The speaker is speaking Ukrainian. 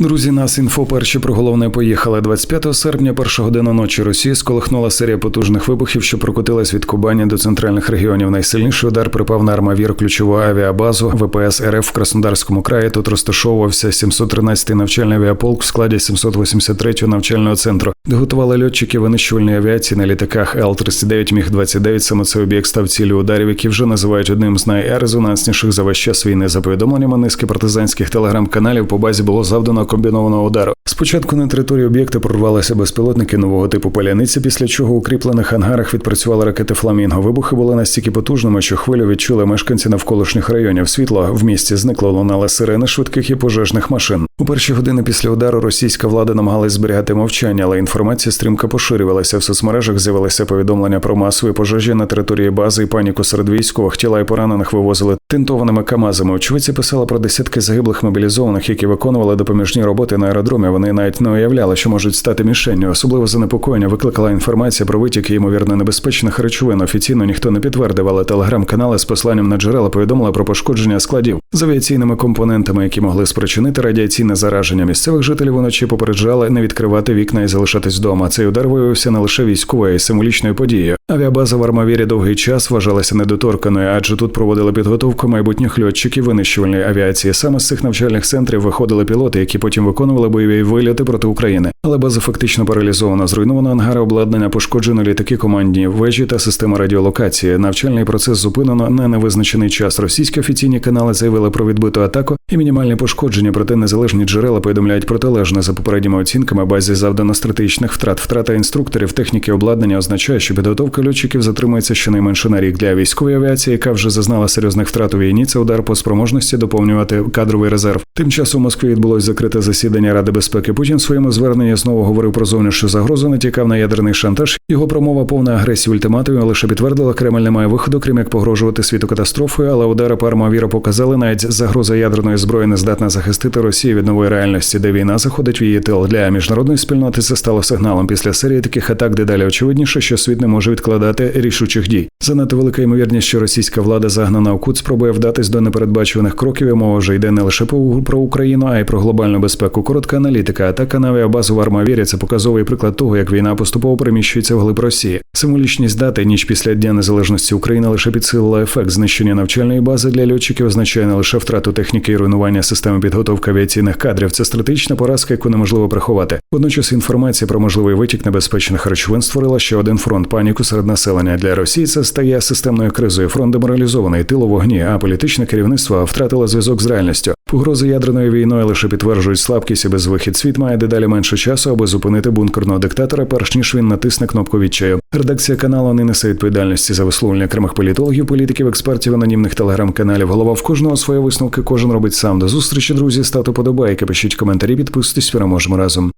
Друзі, нас інфо перші про головне поїхали. 25 серпня, перша година ночі Росії сколихнула серія потужних вибухів, що прокотилась від Кубані до центральних регіонів. Найсильніший удар припав на армавір ключову авіабазу ВПС РФ в Краснодарському краї. Тут розташовувався 713-й навчальний авіаполк в складі 783-го навчального центру, де готували льотчики винищувальної авіації на літаках Л-39 Міг 29 Саме цей об'єкт став цілею ударів, які вже називають одним з найрезонансніших за весь час війни. За повідомленнями низки партизанських телеграм-каналів по базі було завдано комбінованого удару. Спочатку на території об'єкта прорвалися безпілотники нового типу паляниці, після чого у укріплених ангарах відпрацювали ракети Фламінго. Вибухи були настільки потужними, що хвилю відчули мешканці навколишніх районів. Світло в місті зникло, лунали сирени швидких і пожежних машин. У перші години після удару російська влада намагалась зберігати мовчання, але інформація стрімко поширювалася. В соцмережах з'явилися повідомлення про масові пожежі на території бази і паніку серед військових. Тіла і поранених вивозили тинтованими камазами. Очевидці писали про десятки загиблих мобілізованих, які виконували допоміжні роботи на аеродромі. Вони навіть не уявляли, що можуть стати мішенню. Особливо занепокоєння викликала інформація про витік ймовірно небезпечних речовин. Офіційно ніхто не підтвердив, але телеграм-канали з посланням на джерела повідомили про пошкодження складів з авіаційними компонентами, які могли спричинити радіаційне зараження. Місцевих жителів уночі попереджали не відкривати вікна і залишатись вдома. Цей удар виявився не лише військовою й символічною подією. Авіабаза в Армавірі довгий час вважалася недоторканою, адже тут проводили підготовку майбутніх льотчиків винищувальної авіації. Саме з цих навчальних центрів виходили пілоти, які потім виконували бойові вильоти проти України. Але база фактично паралізована. Зруйновано ангари обладнання, пошкоджено літаки командні, вежі та система радіолокації. Навчальний процес зупинено на невизначений час. Російські офіційні канали заявили про відбиту атаку і мінімальне пошкодження, проте незалежні джерела повідомляють протилежне за попередніми оцінками. Базі завдано стратегічних втрат. Втрата інструкторів, техніки обладнання означає, що підготовка льотчиків затримується щонайменше на рік для військової авіації, яка вже зазнала серйозних втрат у війні. Це удар по спроможності доповнювати кадровий резерв. Тим часом у Москві відбулось закрите засідання Ради безпеки. Путін в своєму зверненні знову говорив про зовнішню загрозу, натякав на ядерний шантаж. Його промова повна агресії ультиматумів лише підтвердила, Кремль не має виходу, крім як погрожувати світу катастрофою. Але удари по Армавіра показали, навіть загроза ядерної зброї не здатна захистити Росію від нової реальності, де війна заходить в її тил для міжнародної спільноти. Це стало сигналом після серії таких атак, де далі очевидніше, що світ не може відкладати рішучих дій. Занадто велика ймовірність, що російська влада загнана у кут спробує вдатись до непередбачуваних кроків. і Мова вже йде не лише про Україну, а й про глобальну безпеку. Коротка аналітика. Атака на авіабазу в Армавірі – це показовий приклад того, як війна поступово переміщується в глиб Росії. Символічність дати ніч після Дня Незалежності України лише підсилила ефект знищення навчальної бази для льотчиків означає не лише втрату техніки і руйнування системи підготовки авіаційних кадрів. Це стратегічна поразка, яку неможливо приховати. Водночас інформація про можливий витік небезпечних речовин створила ще один фронт паніку серед населення. Для Росії це стає системною кризою. Фронт деморалізований, тило вогні, а політичне керівництво втратило зв'язок з реальністю. Погрози ядерною війною лише підтверджують слабкість і безвихід. Світ має дедалі менше часу, аби зупинити бункерного диктатора, перш ніж він натисне кнопку відчаю. Редакція каналу не несе відповідальності за висловлення окремих політологів, політиків, експертів, анонімних телеграм-каналів. Голова в кожного своє висновки. Кожен робить сам. До зустрічі, друзі. Стату подобайки, пишіть коментарі, підписуйтесь, переможемо разом.